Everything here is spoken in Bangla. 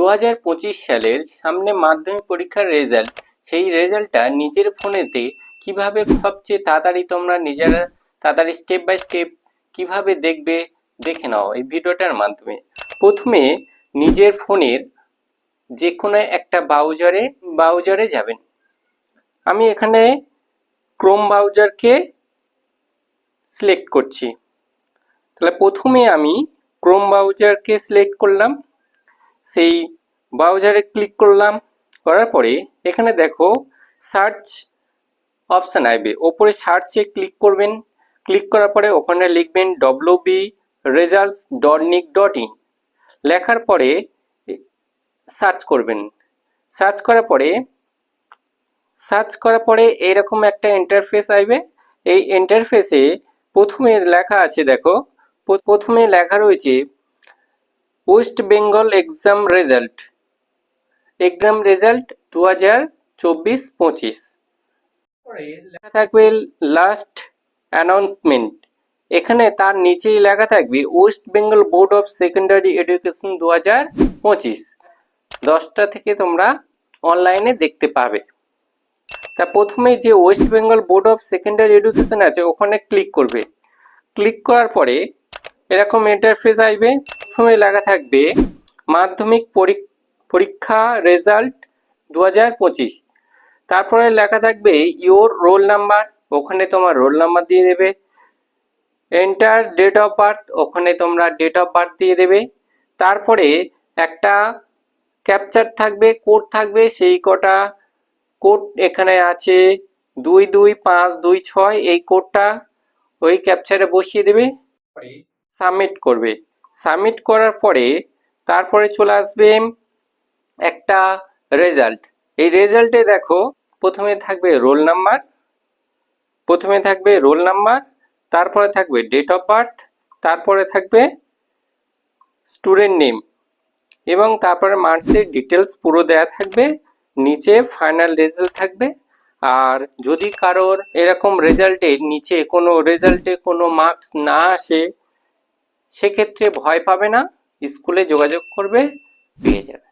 দু হাজার পঁচিশ সালের সামনে মাধ্যমিক পরীক্ষার রেজাল্ট সেই রেজাল্টটা নিজের ফোনেতে কীভাবে সবচেয়ে তাড়াতাড়ি তোমরা নিজেরা, তাড়াতাড়ি স্টেপ বাই স্টেপ কীভাবে দেখবে, দেখে নাও এই ভিডিওটার মাধ্যমে। প্রথমে নিজের ফোনের যে কোনো একটা ব্রাউজারে ব্রাউজারে যাবেন। আমি এখানে ক্রোম ব্রাউজারকে সিলেক্ট করছি। তাহলে প্রথমে আমি ক্রোম ব্রাউজারকে সিলেক্ট করলাম। সেই ব্রাউজারে ক্লিক করলাম, করার পরে এখানে দেখো সার্চ অপশান আসবে। ওপরে সার্চে ক্লিক করবেন। ক্লিক করার পরে ওখানে লিখবেন W B results dot nic dot in লেখার পরে সার্চ করবেন। সার্চ করার পরে সার্চ করার পরে এরকম একটা ইন্টারফেস আসবে। এই ইন্টারফেসে প্রথমে লেখা আছে দেখো, প্রথমে লেখা রয়েছে West Bengal exam result exam result দু হাজার চব্বিশ পঁচিশ। লেখা থাকবে লাস্ট অ্যানাউন্সমেন্ট এখানে তার নিচেই লেখা থাকবে West Bengal board of secondary education দু হাজার পঁচিশ। দশটা থেকে তোমরা অনলাইনে দেখতে পাবে। তা প্রথমে যে West Bengal board of secondary education আছে ওখানে ক্লিক করবে। ক্লিক করার পরে এরকম ইন্টারফেস আসবে। প্রথমে লেখা থাকবে মাধ্যমিক পরী- পরীক্ষা রেজাল্ট দু হাজার পঁচিশ। তারপরে লেখা থাকবে ইওর রোল নাম্বার ওখানে তোমার রোল নাম্বার দিয়ে দেবে। এন্টার ডেট অফ বার্থ ওখানে তোমরা ডেট অফ বার্থ দিয়ে দেবে। তারপরে একটা ক্যাপচার থাকবে কোড থাকবে সেই কটা কোড এখানে আছে। দুই দুই পাঁচ দুই ছয় এই কোডটা ওই ক্যাপচারে বসিয়ে দেবে। সাবমিট করবে। সাবমিট করার পরে তারপরে চলে আসবে একটা রেজাল্ট এই রেজাল্টে দেখো, প্রথমে থাকবে রোল নাম্বার প্রথমে থাকবে রোল নাম্বার তারপরে থাকবে ডেট অফ বার্থ তারপরে থাকবে স্টুডেন্ট নেম এবং তারপরে মার্কসের ডিটেলস পুরো দেয়া থাকবে, নিচে ফাইনাল রেজাল্ট থাকবে। আর যদি কারোর এরকম রেজাল্টে নিচে কোনো রেজাল্টে কোনো মার্কস না আসে সেক্ষেত্রে ভয় পাবে না স্কুলে যোগাযোগ করবে পেয়ে যাবে।